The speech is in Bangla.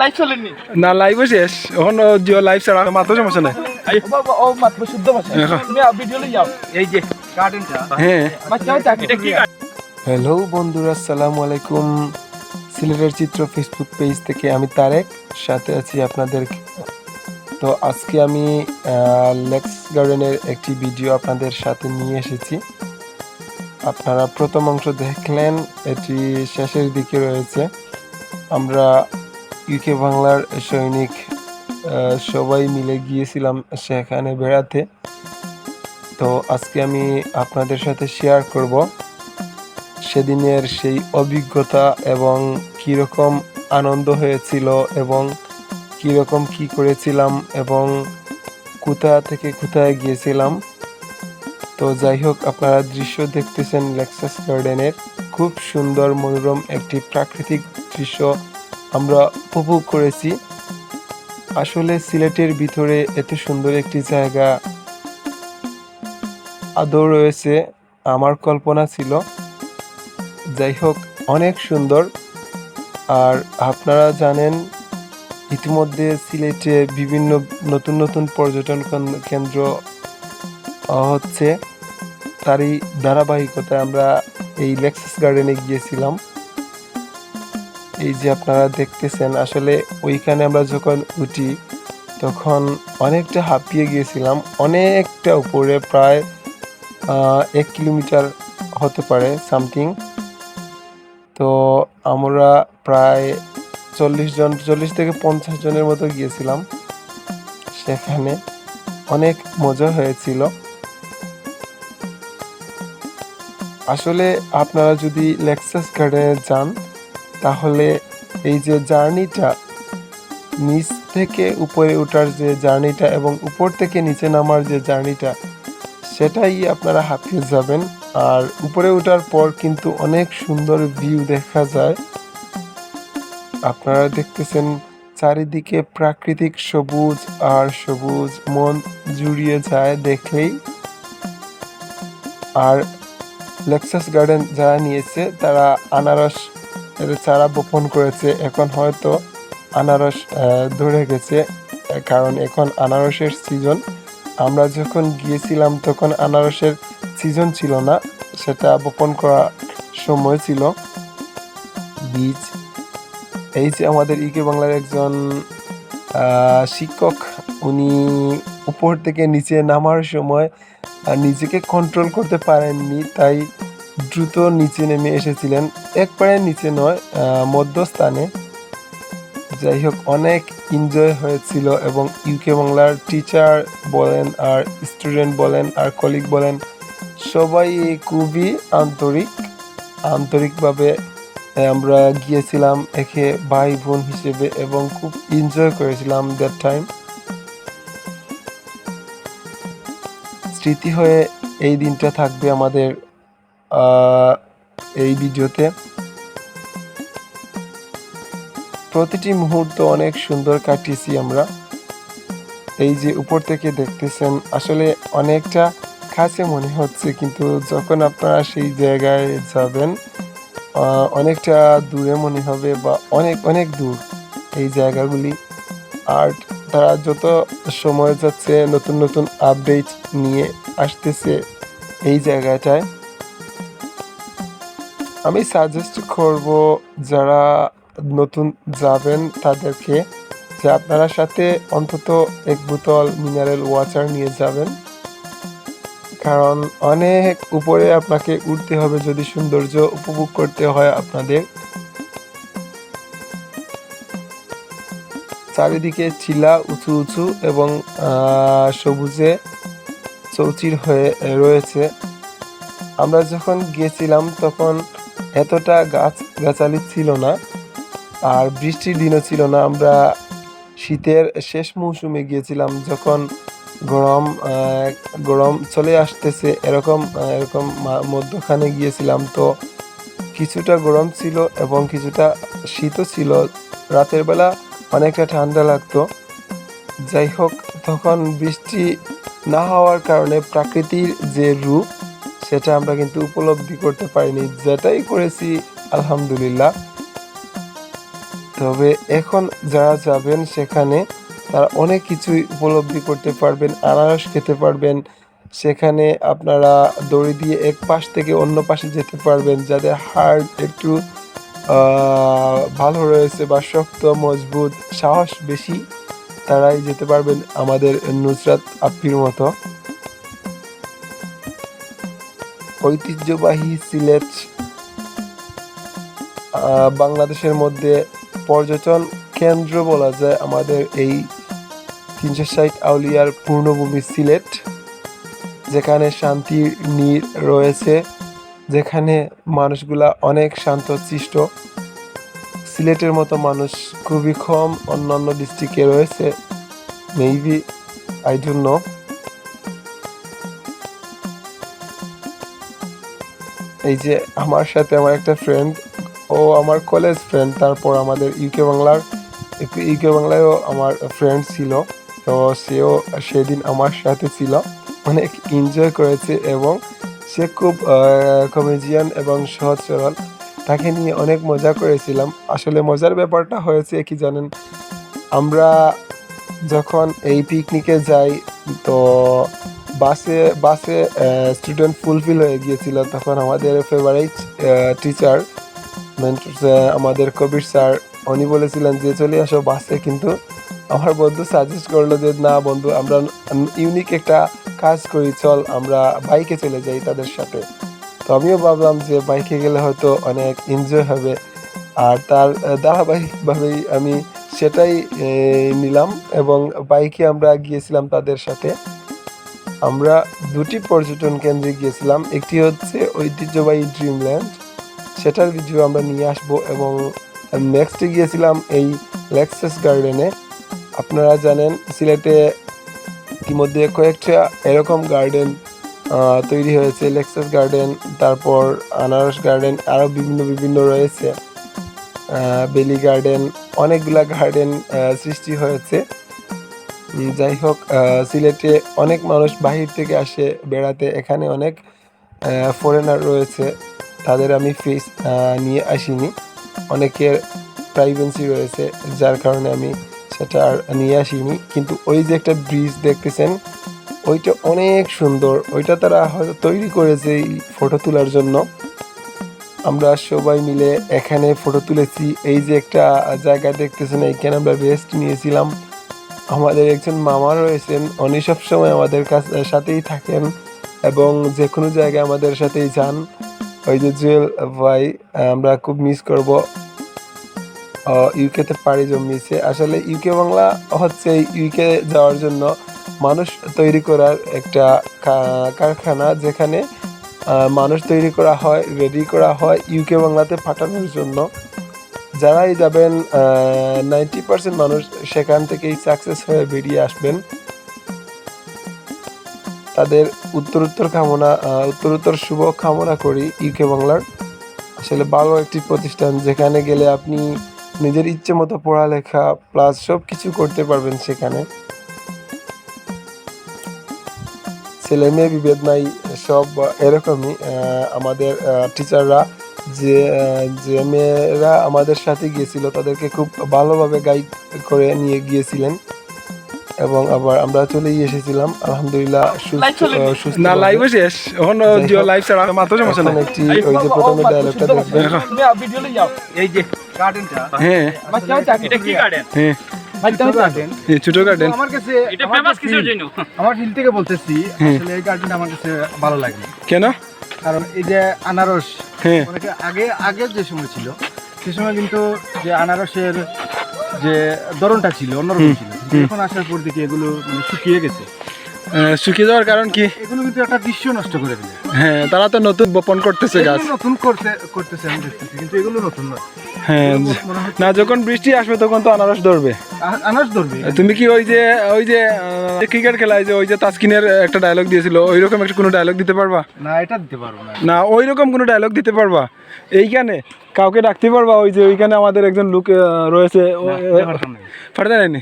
লাইভ চলেননি না লাইভও শেষ। এখন জিও লাইভ ছাড়া মাত্র সমস্যা নাই। ও মাত্র শুদ্ধ ভাষা। তুমি ভিডিও লই যাও। এই যে গার্ডেনটা হ্যাঁ। বাচ্চা এটা কি হ্যালো বন্ধুরা আসসালামু আলাইকুম। সিলেটের চিত্র ফেসবুক পেজ থেকে আমি তারেক। সাথে আছি আপনাদের তো আজকে আমি আহ, লেক্স গার্ডেনের একটি ভিডিও আপনাদের সাথে নিয়ে এসেছি। আপনারা প্রথম অংশ দেখলেন এটি শেষের দিকে রয়েছে। আমরা ইউকে বাংলার সৈনিক সবাই মিলে গিয়েছিলাম সেখানে বেড়াতে। তো আজকে আমি আপনাদের সাথে শেয়ার করব সেদিনের সেই অভিজ্ঞতা এবং কীরকম আনন্দ হয়েছিল এবং কীরকম কি করেছিলাম এবং কোথা থেকে কোথায় গিয়েছিলাম। তো যাই হোক, আপনারা দৃশ্য দেখতেছেন লেক্সাস গার্ডেনের খুব সুন্দর মনোরম একটি প্রাকৃতিক দৃশ্য আমরা উপভোগ করেছি। আসলে সিলেটের ভিতরে এত সুন্দর একটি জায়গা আদৌ রয়েছে, আমার কল্পনা ছিল। যাই হোক, অনেক সুন্দর। আর আপনারা জানেন, ইতিমধ্যে সিলেটে বিভিন্ন নতুন নতুন পর্যটন কেন- কেন্দ্র হচ্ছে। তারই ধারাবাহিকতায় আমরা এই লেক্সাস গার্ডেনে গিয়েছিলাম। এই যে আপনারা দেখতেছেন, আসলে ওইখানে আমরা যখন উঠি, তখন অনেকটা হাঁপিয়ে গিয়েছিলাম। অনেকটা উপরে, প্রায় এক কিলোমিটার হতে পারে, সামথিং। তো আমরা প্রায় চল্লিশ জন, চল্লিশ থেকে পঞ্চাশ জনের মতো গিয়েছিলাম। সেখানে অনেক মজা হয়েছিল। আসলে আপনারা যদি লেক্সাস গার্ডেনে যান তাহলে এই যে জার্নিটা, নিচ থেকে উপরে ওঠার যে জার্নিটা এবং উপর থেকে নিচে নামার যে জার্নিটা, সেটাই আপনারা হাঁপিয়ে যাবেন। আর উপরে ওঠার পর কিন্তু অনেক সুন্দর ভিউ দেখা যায়। আপনারা দেখতেছেন চারিদিকে প্রাকৃতিক সবুজ আর সবুজ মন জুড়িয়ে যায় দেখলেই। আর লেক্সাস গার্ডেন যারা নিয়েছে, তারা আনারস চারা বপন করেছে। এখন হয়তো আনারস ধরে গেছে কারণ এখন আনারসের সিজন আমরা যখন গিয়েছিলাম তখন আনারসের সিজন ছিল না। সেটা বপন করা সময় ছিল। বীজ। এই যে আমাদের ইকে বাংলার একজন শিক্ষক, উনি উপর থেকে নিচে নামার সময় নিজেকে কন্ট্রোল করতে পারেননি। তাই দ্রুত নিচে নেমে এসেছিলেন। একবারে নিচে নয় মধ্যস্থানে। যাই হোক, অনেক এনজয় হয়েছিল এবং ইউকে বাংলার টিচার বলেন আর স্টুডেন্ট বলেন আর কলিগ বলেন, সবাই খুবই আন্তরিক। আন্তরিকভাবে আমরা গিয়েছিলাম একে ভাই বোন হিসেবে এবং খুব এনজয় করেছিলাম দ্যাট টাইম স্মৃতি হয়ে এই দিনটা থাকবে আমাদের এই ভিডিওতে। প্রতিটি মুহূর্ত অনেক সুন্দর কাটিয়েছি আমরা। এই যে উপর থেকে দেখতেছেন, আসলে অনেকটা কাছে মনে হচ্ছে, কিন্তু যখন আপনারা সেই জায়গায় যাবেন অনেকটা দূরে মনে হবে বা অনেক অনেক দূর এই জায়গাগুলি। আর তারা যত সময় যাচ্ছে, নতুন নতুন আপডেট নিয়ে আসতেছে এই জায়গাটায়। আমি সাজেস্ট করব যারা নতুন যাবেন তাদেরকে যে আপনারা সাথে অন্তত এক বোতল মিনারেল ওয়াটার নিয়ে যাবেন। কারণ অনেক উপরে আপনাকে উঠতে হবে যদি সৌন্দর্য উপভোগ করতে হয় আপনাদের। চারিদিকে চিলা উঁচু উঁচু এবং সবুজে চৌচির হয়ে রয়েছে। আমরা যখন গিয়েছিলাম তখন এতটা গাছ গাছালি ছিল না আর বৃষ্টির দিনও ছিল না। আমরা শীতের শেষ মৌসুমে গিয়েছিলাম যখন গরম গরম চলে আসতেছে, এরকম এরকম মধ্যখানে গিয়েছিলাম। তো কিছুটা গরম ছিল এবং কিছুটা শীতও ছিল। রাতের বেলা অনেকটা ঠান্ডা লাগতো। যাই হোক, তখন বৃষ্টি না হওয়ার কারণে প্রাকৃতির যে রূপ সেটা আমরা কিন্তু উপলব্ধি করতে পারিনি, যেটাই করেছি, আলহামদুলিল্লাহ। তবে এখন যারা যাবেন সেখানে তারা অনেক কিছুই উপলব্ধি করতে পারবেন, আনারস খেতে পারবেন। সেখানে আপনারা দড়ি দিয়ে এক পাশ থেকে অন্য পাশে যেতে পারবেন, যাদের হাড় একটু ভালো রয়েছে বা শক্ত, মজবুত, সাহস বেশি, তারাই যেতে পারবেন আমাদের নুসরাত আপ্পির মতো। ঐতিহ্যবাহী সিলেট বাংলাদেশের মধ্যে পর্যটন কেন্দ্র বলা যায় আমাদের এই তিনশো ষাট আউলিয়ার পূর্ণভূমি সিলেট, যেখানে শান্তির নীর রয়েছে, যেখানে মানুষগুলা অনেক শান্তশিষ্ট সিলেটের মতো মানুষ খুবই কম, অন্যান্য ডিস্ট্রিক্টে রয়েছে মেবি আই ডোন্ট নো এই যে আমার সাথে আমার একটা ফ্রেন্ড ও আমার কলেজ ফ্রেন্ড তারপর আমাদের ইউকে বাংলার ইউকে বাংলায়ও আমার ফ্রেন্ড ছিল। তো সেও সেদিন আমার সাথে ছিল। অনেক এনজয় করেছে এবং সে খুব কমেডিয়ান এবং সহজ সরল। তাকে নিয়ে অনেক মজা করেছিলাম। আসলে মজার ব্যাপারটা হয়েছে কি জানেন, আমরা যখন এই পিকনিকে যাই, তো বাসে বাসে স্টুডেন্ট ফুলফিল হয়ে গিয়েছিল। তখন আমাদের ফেভারিট টিচার আমাদের কবির স্যার উনি বলেছিলেন যে, চলে আসো বাসে। কিন্তু আমার বন্ধু সাজেস্ট করল যে, না বন্ধু, আমরা ইউনিক একটা কাজ করি, চল আমরা বাইকে চলে যাই তাদের সাথে। তো আমিও ভাবলাম যে বাইকে গেলে হয়তো অনেক এনজয় হবে। আর তার ধারাবাহিকভাবেই আমি সেটাই নিলাম এবং বাইকে আমরা গিয়েছিলাম তাদের সাথে। আমরা দুটি পর্যটন কেন্দ্রে গিয়েছিলাম। একটি হচ্ছে ঐতিহ্যবাহী ড্রিমল্যান্ড সেটার ভিডিও আমরা নিয়ে আসব এবং নেক্সটে গিয়েছিলাম এই লেক্সাস গার্ডেনে আপনারা জানেন, সিলেটে ইতিমধ্যে কয়েকটা এরকম গার্ডেন তৈরি হয়েছে। লেক্সাস গার্ডেন তারপর আনারস গার্ডেন আরও বিভিন্ন বিভিন্ন রয়েছে। বেলি গার্ডেন অনেকগুলা গার্ডেন সৃষ্টি হয়েছে। যাই হোক সিলেটে অনেক মানুষ বাহির থেকে আসে, বেড়াতে। এখানে অনেক ফরেনার রয়েছে। তাদের আমি ফেস নিয়ে আসিনি। অনেকের প্রাইভেন্সি রয়েছে, যার কারণে আমি সেটা আর নিয়ে আসিনি। কিন্তু ওই যে একটা ব্রিজ দেখতেছেন, ওইটা অনেক সুন্দর। ওইটা তারা হয়তো তৈরি করেছে এই ফটো তোলার জন্য। আমরা সবাই মিলে এখানে ফটো তুলেছি। এই যে একটা জায়গা দেখতেছেন, এইখানে আমরা রেস্ট নিয়েছিলাম। আমাদের একজন মামা রয়েছেন। উনি সবসময় আমাদের কাছে সাথেই থাকেন এবং যে কোনো জায়গায় আমাদের সাথেই যান। ওই যে জুয়েল ভাই, আমরা খুব মিস করব। ইউকেতে পাড়ি জমিয়েছে। আসলে ইউকে বাংলা হচ্ছে ইউকে যাওয়ার জন্য মানুষ তৈরি করার একটা কারখানা যেখানে মানুষ তৈরি করা হয় রেডি করা হয় ইউকে বাংলাতে পাঠানোর জন্য। যারাই যাবেন নাইনটি পার্সেন্ট মানুষ সেখান থেকেই সাকসেস হয়ে বেরিয়ে আসবেন। তাদের উত্তরোত্তর কামনা উত্তরোত্তর শুভ কামনা করি ইউকে বাংলার। আসলে ভালো একটি প্রতিষ্ঠান, যেখানে গেলে আপনি নিজের ইচ্ছে মতো পড়ালেখা প্লাস সব কিছু করতে পারবেন সেখানে। ছেলে মেয়ে বিভেদ নাই, সব এরকমই আমাদের টিচাররা যে আহ, যে মেয়েরা আমাদের সাথে গিয়েছিল তাদেরকে খুব ভালোভাবে গাইড করে নিয়ে গিয়েছিলেন। এবং আবার আমরা চলেই এসেছিলাম। আলহামদুলিল্লাহ সুস্থ না লাইভ শেষ। এখন জিও লাইভ ছাড়া মাত্র সমস্যা নেই। একটি ওই যে প্রথমে ডায়লগটা দেখবেন। তুমি ভিডিও লই যাও। এই যে গার্ডেনটা হ্যাঁ। এটা কি গার্ডেন হ্যাঁ। হয় গার্ডেন ছোট গার্ডেন আমার কাছে এটা ফেমাস যে জন্য? আমার ফিল থেকে বলতেছি আসলে এই গার্ডেনটা আমার কাছে ভালো লাগে। কেন? কারণ এই যে আনারস হ্যাঁ। অনেকে আগে আগের যে সময় ছিল সে সময় কিন্তু যে আনারসের যে ধরনটা ছিল অন্যরকম ছিল। এখন আসার পর দেখি এগুলো মানে শুকিয়ে গেছে। আহ, শুকিয়ে যাওয়ার কারণ কি? এগুলো কিন্তু একটা দৃশ্য নষ্ট করে দিলে হ্যাঁ তারা তো নতুন বপন করতেছে গাছ। নতুন করতে করতেছে আমি দেখতেছি কিন্তু এগুলো নতুন নয়। হ্যাঁ না যখন বৃষ্টি আসবে তখন তো আনারস ধরবে। আনারস ধরবে? তুমি কি ওই যে ওই যে ক্রিকেট খেলায় যে ওই যে তাসকিনের একটা ডায়লগ দিয়েছিল ওই রকম একটা কোনো ডায়লগ দিতে পারবা? না এটা দিতে পারব না। না ওই রকম কোনো ডায়লগ দিতে পারবা? এইখানে কাউকে ডাকতে পারবা? ওই যে ওইখানে আমাদের একজন লোক রয়েছে ফাটতে নাইনি